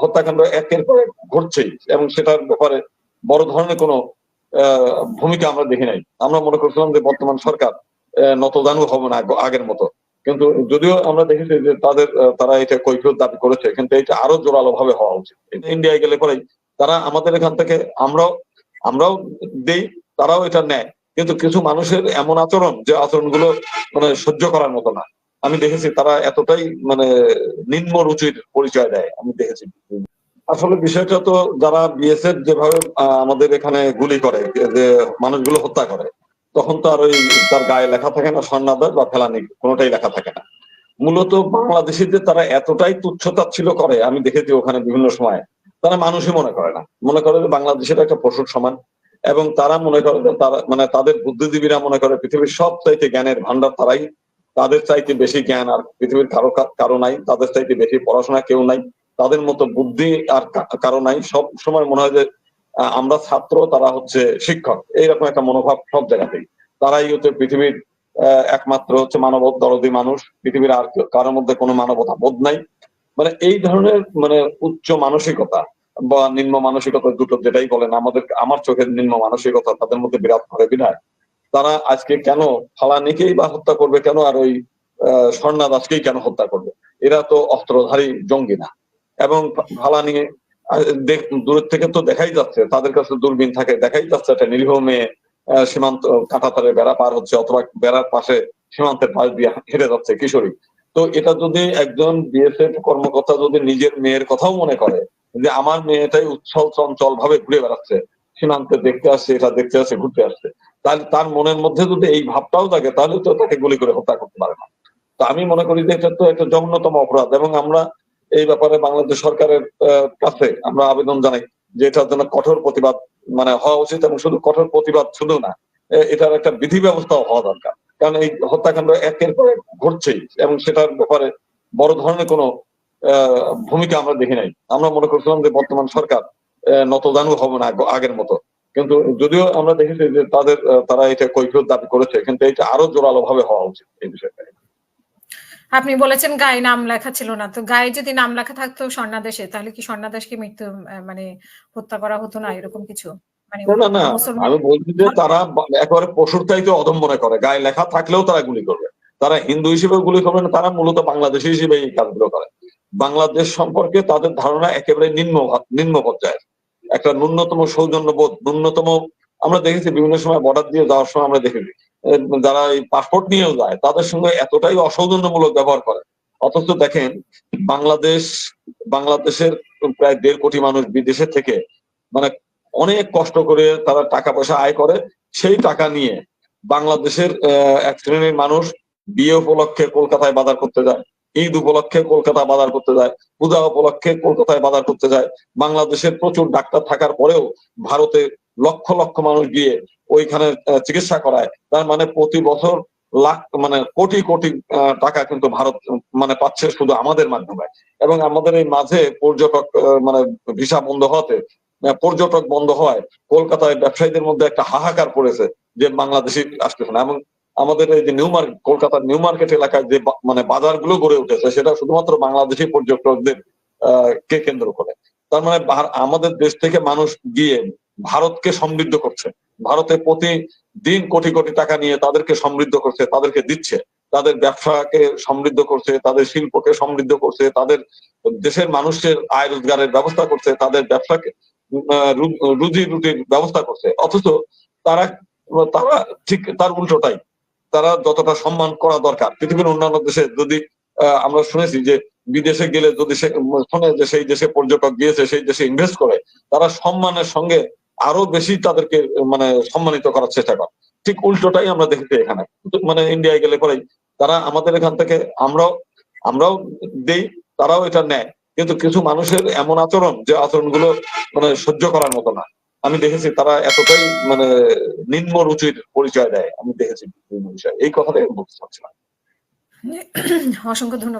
হত্যাকাণ্ড একের পর ঘটছেই এবং সেটার ব্যাপারে বড় ধরনের কোনো ভূমিকা আমরা দেখি নাই। আমরা মনে করছিলাম যে বর্তমান সরকার আহ, নতজানু হবে না আগের মতো। কিন্তু যদিও আমরা দেখেছি যে তাদের তারা এটা কৈফিয়ত দাবি করেছে কিন্তু এটা আরও জোরালো ভাবে হওয়া উচিত। ইন্ডিয়ায় গেলে পরে তারা আমাদের এখান থেকে আমরাও আমরাও দেই তারাও এটা নেয়। কিন্তু কিছু মানুষের এমন আচরণ যে আচরণগুলো মানে সহ্য করার মতো না। আমি দেখেছি তারা এতটাই মানে নিম্ন রুচির পরিচয় দেয়, আমি দেখেছি। আসলে বিষয়টা তো যারা বিএসএফ যেভাবে আমাদের এখানে গুলি করে, যে মানুষগুলো হত্যা করে, তখন তো আর ওই তার গায়ে লেখা থাকে না স্বর্ণাদয় বা ফেলানি কোনোটাই লেখা থাকে না। মূলত বাংলাদেশিদের তারা এতটাই তুচ্ছতাচ্ছিল করে, আমি দেখেছি ওখানে বিভিন্ন সময়, তারা মানুষই মনে করে না। মনে করে যে বাংলাদেশের একটা পশুর সমান, এবং তারা মনে করে তারা মানে তাদের বুদ্ধিজীবীরা মনে করে পৃথিবীর সব চাইতে জ্ঞানের ভান্ডার তারাই তাদের চাইতে বেশি জ্ঞান আর পৃথিবীর কারও কারও নাই, তাদের চাইতে বেশি পড়াশোনা কেউ নাই, তাদের মতো বুদ্ধি আর কারও নাই। সব সময় মনে হয় যে আমরা ছাত্র, তারা হচ্ছে শিক্ষক। এইরকম একটা মনোভাব সব জায়গাতেই। তারাই হচ্ছে পৃথিবীর একমাত্র হচ্ছে মানব দরদি মানুষ। পৃথিবীর আর কারোর মধ্যে কোনো মানবতা বোধ নাই। মানে এই ধরনের মানে উচ্চ মানসিকতা বা নিম্ন মানসিকতা দুটো যেটাই বলেন, আমাদের, আমার চোখের নিম্ন মানসিকতা তাদের মধ্যে বিরাট করে বিধায় তারা আজকে কেন ফালানিকেই বা হত্যা করবে? কেন আর ওই স্বর্ণা দাসকেই কেন হত্যা করবে? এরা তো অস্ত্রধারী জঙ্গি না। এবং ফালানি দূরের থেকে তো দেখাই যাচ্ছে, তাদের কাছে দূরবীন থাকে, দেখাই যাচ্ছে একটা নিরীহ মেয়ে সীমান্ত কাঁটাতারে বেড়া পার হচ্ছে অথবা বেড়ার পাশে সীমান্তের পাশ দিয়ে হেঁটে যাচ্ছে কিশোরী। তো এটা যদি একজন বিএসএফ কর্মকর্তা যদি নিজের মেয়ের কথাও মনে করে, যে আমার মেয়েটাই উচ্ছল চঞ্চল ভাবে ঘুরে বেড়াচ্ছে সীমান্তে দেখতে আসছে, এটা দেখতে আসছে, ঘুরতে আসছে। তাহলে তার মনের মধ্যে যদি এই ভাবটাও থাকে, তাহলে তো তাকে গুলি করে হত্যা করতে পারে না। তো আমি মনে করি যে এটা তো একটা জঘন্যতম অপরাধ এবং আমরা এই ব্যাপারে বাংলাদেশ সরকারের কাছে আমরা আবেদন জানাই যে এটার জন্য কঠোর প্রতিবাদ মানে হওয়া উচিত এবং শুধু কঠোর প্রতিবাদ শুধু না এটার একটা বিধি ব্যবস্থাও হওয়া দরকার। কারণ এই হত্যাকাণ্ড একের পর ঘটছেই এবং সেটার ব্যাপারে বড় ধরনের কোনো ভূমিকা আমরা দেখি নাই। আমরা মনে করছিলাম যে বর্তমান সরকার আহ, নতজানু হবে না আগের মতো। কিন্তু যদিও আমরা দেখেছি যে তাদের তারা এটা কৈফিয়ত দাবি করেছে কিন্তু এটা আরও জোরালো ভাবে হওয়া উচিত এই বিষয়টা আপনি বলেছেন গায়ে নাম লেখা ছিল না তো গায়ে যদি নাম লেখা থাকতো স্বর্ণাদেশে তাহলে কি স্বর্ণাদেশকে মৃত্যু মানে হত্যা করা হতো না এরকম কিছু? মানে না না আমি বলছি যে তারা একেবারে পশুর চাইতে অদম্বনে করে গায়ে লেখা থাকলেও তারা গুলি করবে। তারা হিন্দু হিসেবে গুলি করবে না তারা মূলত বাংলাদেশি হিসেবে এই কাজগুলো করে। বাংলাদেশ সম্পর্কে তাদের ধারণা একেবারে নিম্ন নিম্ন পর্যায়ের। একটা ন্যূনতম সৌজন্যবোধ, ন্যূনতম, আমরা দেখেছি বিভিন্ন সময় বর্ডার দিয়ে যাওয়ার সময় আমরা দেখেছি যারা এই পাসপোর্ট নিয়েও যায়, তাদের সঙ্গে এতটাই অসৌজন্যমূলক ব্যবহার করে। অথচ দেখেন, বাংলাদেশ, বাংলাদেশের প্রায় দেড় কোটি মানুষ বিদেশে থেকে মানে অনেক কষ্ট করে তারা টাকা পয়সা আয় করে, সেই টাকা নিয়ে বাংলাদেশের এক শ্রেণির মানুষ বিয়ে উপলক্ষে কলকাতায় বাজার করতে যায়। ঈদ উপলক্ষে কলকাতা বাজার করতে যায় পূজা উপলক্ষে কলকাতায় বাজার করতে যায়। বাংলাদেশের প্রচুর ডাক্তার থাকার পরেও ভারতে লক্ষ লক্ষ মানুষ গিয়ে ওইখানে চিকিৎসা করায়। তার মানে প্রতি বছর লাখ মানে কোটি কোটি টাকা কিন্তু ভারত মানে পাচ্ছে শুধু আমাদের মাধ্যমে। এবং আমাদের এই মাঝে পর্যটক মানে ভিসা বন্ধ আহ, পর্যটক বন্ধ হয় কলকাতায় ব্যবসায়ীদের মধ্যে একটা হাহাকার পড়েছে যে বাংলাদেশি আসতেছে না। এবং আমাদের এই যে নিউ মার্কেট, কলকাতার নিউ মার্কেট এলাকায় যে মানে বাজারগুলো গড়ে উঠেছে, সেটা শুধুমাত্র বাংলাদেশি পর্যটকদের কে কেন্দ্র করে। তার মানে আমাদের দেশ থেকে মানুষ গিয়ে ভারতকে সমৃদ্ধ করছে। ভারতে প্রতিদিন কোটি কোটি টাকা নিয়ে তাদেরকে সমৃদ্ধ করছে, তাদেরকে দিচ্ছে। তাদের ব্যবসাকে সমৃদ্ধ করছে, তাদের শিল্পকে সমৃদ্ধ করছে, তাদের দেশের মানুষের আয় রোজগারের ব্যবস্থা করছে, তাদের ব্যবসাকে রুজি রুটির ব্যবস্থা করছে। অথচ তারা তারা ঠিক তার উল্টোটাই। তারা যতটা সম্মান করা দরকার। পৃথিবীর অন্যান্য দেশে যদি আমরা শুনেছি যে বিদেশে গেলে যদি শোনে যে সেই দেশে পর্যটক গিয়েছে, সেই দেশে ইনভেস্ট করে, তারা সম্মানের সঙ্গে আরও বেশি তাদেরকে মানে সম্মানিত করার চেষ্টা করে। ঠিক উল্টোটাই আমরা দেখেছি এখানে। মানে ইন্ডিয়ায় গেলে পরেই তারা আমাদের এখান থেকে আমরাও আমরাও দেই, তারাও এটা নেয়। কিন্তু কিছু মানুষের এমন আচরণ যে আচরণগুলো মানে সহ্য করার মতো না। আমি দেখেছি তারা এতটাই মানে নিম্ন রুচির পরিচয় দেয়। আমি দেখেছি বিভিন্ন বিষয়ে এই কথাটাই আমি বলতে চাচ্ছিলাম। অসংখ্য ধন্যবাদ।